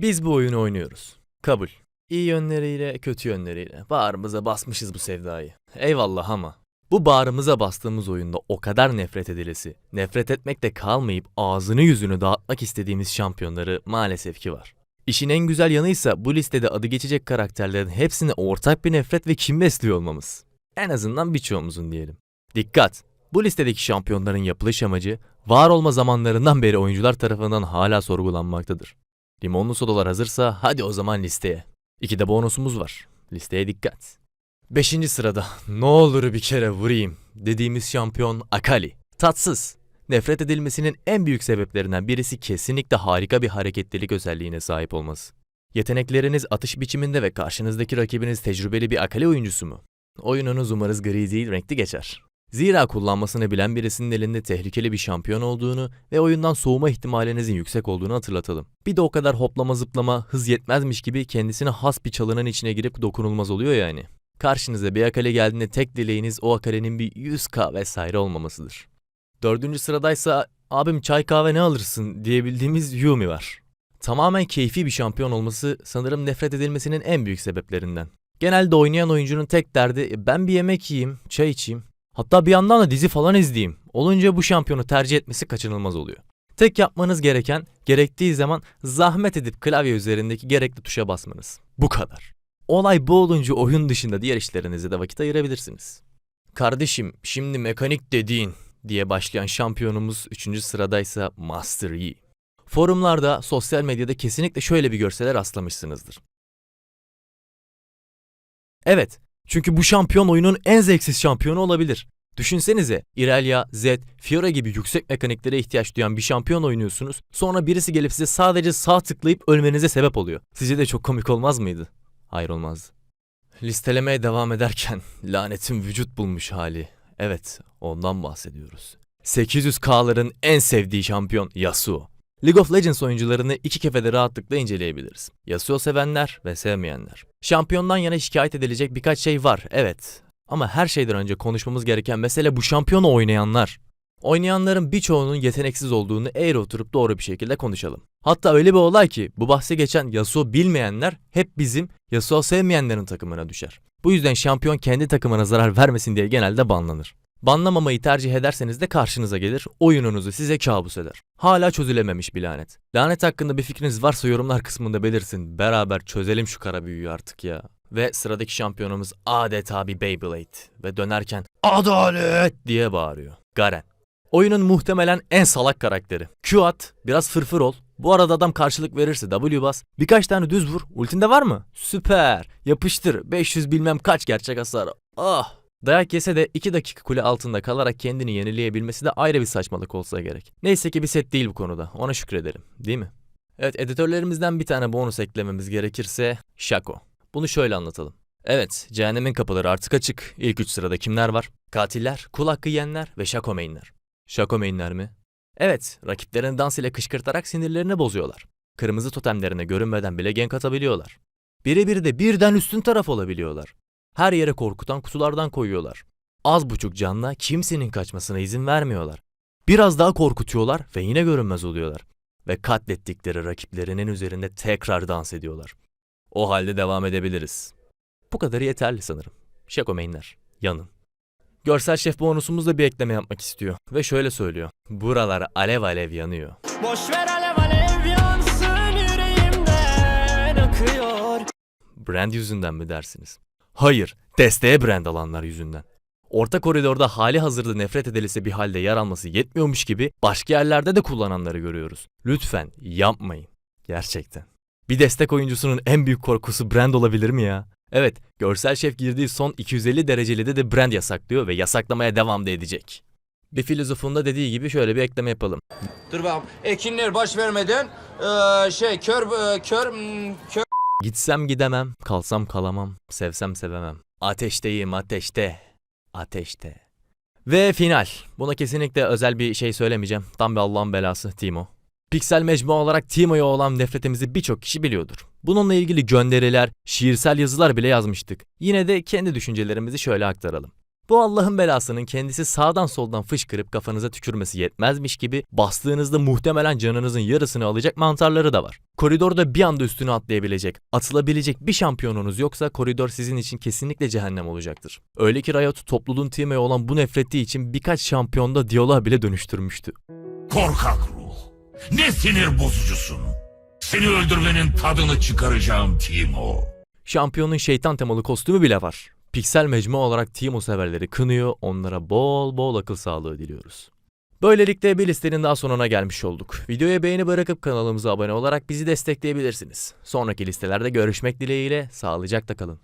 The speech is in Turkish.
Biz bu oyunu oynuyoruz. Kabul. İyi yönleriyle, kötü yönleriyle. Bağrımıza basmışız bu sevdayı. Eyvallah ama. Bu bağrımıza bastığımız oyunda o kadar nefret edilesi, nefret etmekte kalmayıp ağzını yüzünü dağıtmak istediğimiz şampiyonları maalesef ki var. İşin en güzel yanıysa bu listede adı geçecek karakterlerin hepsine ortak bir nefret ve kin besliyor olmamız. En azından birçoğumuzun diyelim. Dikkat! Bu listedeki şampiyonların yapılış amacı var olma zamanlarından beri oyuncular tarafından hala sorgulanmaktadır. Limonlu sodalar hazırsa hadi o zaman listeye. İki de bonusumuz var. Listeye dikkat. Beşinci sırada ne olur bir kere vurayım dediğimiz şampiyon Akali. Tatsız. Nefret edilmesinin en büyük sebeplerinden birisi kesinlikle harika bir hareketlilik özelliğine sahip olması. Yetenekleriniz atış biçiminde ve karşınızdaki rakibiniz tecrübeli bir Akali oyuncusu mu? Oyununuz umarız gri değil renkli geçer. Zira kullanmasını bilen birisinin elinde tehlikeli bir şampiyon olduğunu ve oyundan soğuma ihtimalinizin yüksek olduğunu hatırlatalım. Bir de o kadar hoplama zıplama, hız yetmezmiş gibi kendisine has bir çalının içine girip dokunulmaz oluyor yani. Karşınıza bir akale geldiğinde tek dileğiniz o akalenin bir 100k vesaire olmamasıdır. Dördüncü sıradaysa abim çay kahve ne alırsın diyebildiğimiz Yumi var. Tamamen keyfi bir şampiyon olması sanırım nefret edilmesinin en büyük sebeplerinden. Genelde oynayan oyuncunun tek derdi "E, ben bir yemek yiyeyim, çay içeyim, hatta bir yandan da dizi falan izleyeyim. Olunca bu şampiyonu tercih etmesi kaçınılmaz oluyor. Tek yapmanız gereken gerektiği zaman zahmet edip klavye üzerindeki gerekli tuşa basmanız. Bu kadar. Olay bu olunca oyun dışında diğer işlerinize de vakit ayırabilirsiniz. Kardeşim şimdi mekanik dediğin diye başlayan şampiyonumuz 3. sıradaysa Master Yi. Forumlarda, sosyal medyada kesinlikle şöyle bir görsele rastlamışsınızdır. Evet, çünkü bu şampiyon oyunun en zevksiz şampiyonu olabilir. Düşünsenize Irelia, Zed, Fiora gibi yüksek mekaniklere ihtiyaç duyan bir şampiyon oynuyorsunuz. Sonra birisi gelip size sadece sağ tıklayıp ölmenize sebep oluyor. Sizce de çok komik olmaz mıydı? Hayır olmazdı. Listelemeye devam ederken lanetin vücut bulmuş hali. Evet, ondan bahsediyoruz. 800K'ların en sevdiği şampiyon Yasuo. League of Legends oyuncularını iki kefede rahatlıkla inceleyebiliriz. Yasuo sevenler ve sevmeyenler. Şampiyondan yana şikayet edilecek birkaç şey var, evet. Ama her şeyden önce konuşmamız gereken mesele bu şampiyonu oynayanlar. Oynayanların birçoğunun yeteneksiz olduğunu eğri oturup doğru bir şekilde konuşalım. Hatta öyle bir olay ki bu bahse geçen Yasuo bilmeyenler hep bizim Yasuo sevmeyenlerin takımına düşer. Bu yüzden şampiyon kendi takımına zarar vermesin diye genelde banlanır. Banlamamayı tercih ederseniz de karşınıza gelir, oyununuzu size kabus eder. Hala çözülememiş bir lanet. Lanet hakkında bir fikriniz varsa yorumlar kısmında belirsin. Beraber çözelim şu kara büyüyü artık ya. Ve sıradaki şampiyonumuz adeta bir Beyblade ve dönerken ADALET diye bağırıyor. Garen. Oyunun muhtemelen en salak karakteri. Q at, biraz fırfır ol. Bu arada adam karşılık verirse W bas. Birkaç tane düz vur. Ultinde var mı? Süper. Yapıştır. 500 bilmem kaç gerçek hasar. Ah. Dayak yese de 2 dakika kule altında kalarak kendini yenileyebilmesi de ayrı bir saçmalık olsa gerek. Neyse ki bir set değil bu konuda. Ona şükredelim. Değil mi? Evet editörlerimizden bir tane bonus eklememiz gerekirse Shaco. Bunu şöyle anlatalım. Evet, cehennemin kapıları artık açık. İlk üç sırada kimler var? Katiller, kul hakkı yiyenler ve. Shaco mainler mi? Evet, rakiplerini dans ile kışkırtarak sinirlerini bozuyorlar. Kırmızı totemlerine görünmeden bile gank atabiliyorlar. Birebir de birden üstün taraf olabiliyorlar. Her yere korkutan kutulardan koyuyorlar. Az buçuk canla kimsenin kaçmasına izin vermiyorlar. Biraz daha korkutuyorlar ve yine görünmez oluyorlar. Ve katlettikleri rakiplerinin üzerinde tekrar dans ediyorlar. O halde devam edebiliriz. Bu kadarı yeterli sanırım. Şako mainler, yanın. Görsel şef bonusumuzda bir ekleme yapmak istiyor. Ve şöyle söylüyor. Buralar alev alev yanıyor. Boş ver alev alev yansın yüreğimden akıyor. Brand yüzünden mi dersiniz? Hayır, desteğe brand alanlar yüzünden. Orta koridorda hali hazırda nefret edilisi bir halde yer alması yetmiyormuş gibi başka yerlerde de kullananları görüyoruz. Lütfen yapmayın. Gerçekten. Bir destek oyuncusunun en büyük korkusu brand olabilir mi ya? Evet, görsel şef girdiği son 250 derecelide de brand yasaklıyor ve yasaklamaya devam da edecek. Bir filozofun da dediği gibi şöyle bir ekleme yapalım. Dur bakalım. Ekinler baş vermeden eee, şey kör kör hmm, kör Gitsem gidemem, kalsam kalamam, sevsem sevemem. Ateşteyim ateşte, ateşte. Ve final. Buna kesinlikle özel bir şey söylemeyeceğim. Tam bir Allah'ın belası Timo. Piksel mecmu olarak Timo'ya olan nefretimizi birçok kişi biliyordur. Bununla ilgili gönderiler, şiirsel yazılar bile yazmıştık. Yine de kendi düşüncelerimizi şöyle aktaralım. Bu Allah'ın belasının kendisi sağdan soldan fışkırıp kafanıza tükürmesi yetmezmiş gibi bastığınızda muhtemelen canınızın yarısını alacak mantarları da var. Koridorda bir anda üstüne atlayabilecek, atılabilecek bir şampiyonunuz yoksa koridor sizin için kesinlikle cehennem olacaktır. Öyle ki Riot topluluğun Team'e olan bu nefreti için birkaç şampiyonda diyaloğa bile dönüştürmüştü. Korkak ruh. Ne sinir bozucusun. Seni öldürmenin tadını çıkaracağım Timo. Şampiyonun şeytan temalı kostümü bile var. Piksel mecmu olarak Timo severleri kınıyor, onlara bol bol akıl sağlığı diliyoruz. Böylelikle bir listenin daha sonuna gelmiş olduk. Videoya beğeni bırakıp kanalımıza abone olarak bizi destekleyebilirsiniz. Sonraki listelerde görüşmek dileğiyle sağlıcakla kalın.